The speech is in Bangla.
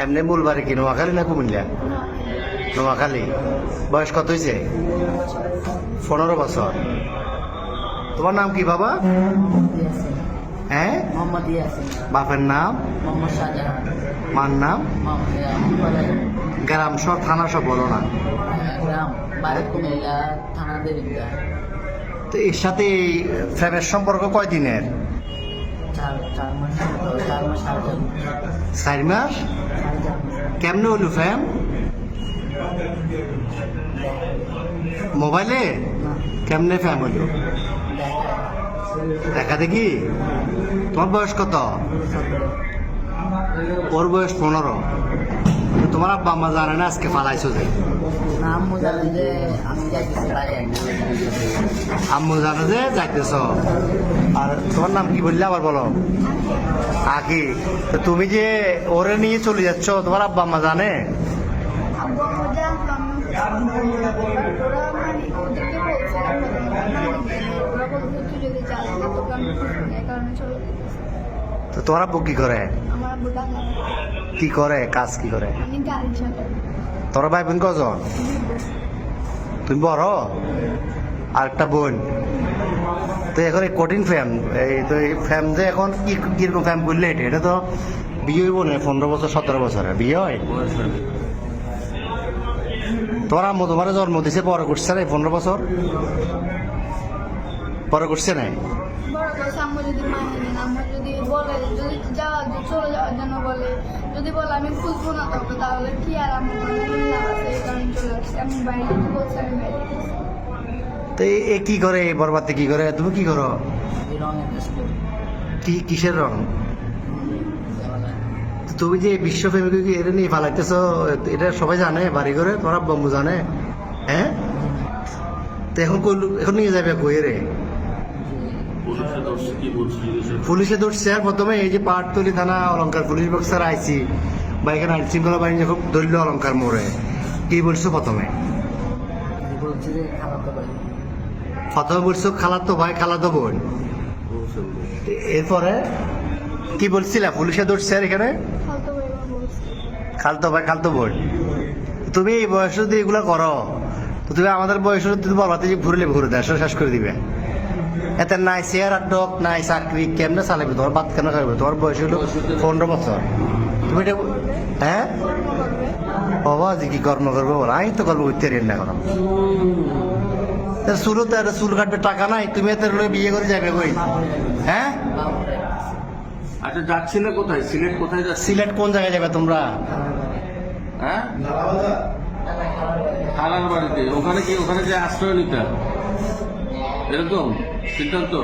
এমনি মূল বাড়ি কি, নোয়াখালী না কুমিল্লা? নোয়াখালী। বয়স কত হয়েছে পনেরো বছর। তোমার নাম কি, বাবা? হ্যাঁ? বাপের নাম? মার নাম? গ্রাম সব থানা সব বলো না। তো এর সাথে ফ্রেমের সম্পর্ক কয় দিনের চার মাস কেমনে হলো, ফ্যাম? মোবাইলে? কেমনে ফ্যাম হলো? দেখা দেখা। তোমার বয়স কত? ওর বয়স পনেরো। তোমার আব্বা আম্মা জানে না আজকে ফালাইছো যে জানে আম্মু জানে যে যাইতেছ। আর তোমার নাম কি বললে আবার বলো? আকি। তো তুমি যে ওরে নিয়ে চলে যাচ্ছ তোমার আব্বা আম্মা জানে? ওরা তো তোমার আব্বু কি করে? কি করে? কাজ কি করে? তোর ভাই বোন কজন? তুমি বড়? আর একটা বোন। তো এখন এই কঠিন ফ্যাম এই তো এই ফ্যাম যে এখন কি কীরকম ফ্যাম করলে এটা? এটা তো বিয়ে হইব না পনেরো বছর সতেরো বছরে। বিয়ে হয়। তোমার আম্মু তোমার জন্ম দিছে বড় করছে না পনেরো বছর? বড় করছে না বড় কথা আম্মু যদি মানে আম্মু যদি বলে যদি যাওয়া চলে যাওয়ার জন্য বলে যদি বলে আমি খুঁজবো না তবে তাহলে কি আর আম্মু লাভ আছে? এই কারণে চলে আসছে। আমি বাইরে বলছি আমি বাইরে তো এ- কি করে? এই বরবাদে কি করে? তুমি কি করো? কি কিসের রং? তুমি যে বিশ্ব প্রেমিক এটা নিয়ে ফালাইতেছ? এটা সবাই জানে বাড়ি করে তোমার বম্বু জানে? হ্যাঁ? তো এখন কইল- এখন নিয়ে যাবে কই রে? পুলিশে ধরছে আর প্রথমে এই যে পাটতলি থানা অলঙ্কার পুলিশ বক্সার আইসি বা এখানে আইন শৃঙ্খলা বাহিনী যখন ধরল অলঙ্কার মোড়ে। কি বলছো প্রথমে? প্রথমে বলছো খালাতো ভাই খালাতো বোন। এরপরে কি বলছিলা? পুলিশে ধরছে আর এখানে? খালতো ভাই খালতো বোন। তুমি এই বয়সে যদি এগুলো করো তো তুমি আমাদের বয়সে তুমি বলবাতে যে ঘুরলে ঘুরে দেয় শেষ করে দিবে। এতে নাই চেয়ার আর ডক নাই চাকরি কেমনে চালাবে তোমার বাদ কেন খাবে তোমার বয়স হলো পনেরো বছর। তুমি এটা হ্যাঁ? বাবা যে কি কর্ম করব বলো? আমি তো কর্ম করতে পারি না এখন চুলো তো চুল কাটবে টাকা নাই তুমি এত বিয়ে করে যাবে কই? হ্যাঁ? আচ্ছা যাচ্ছিলে কোথায়? সিলেট কোথায় যাচ্ছি? সিলেট কোন জায়গায় যাবে তোমরা? হ্যাঁ? খালার বাড়িতে। ওখানে কি ওখানে যে আশ্রয় নিতে? నిరుద్యోగం సిద్ధంతో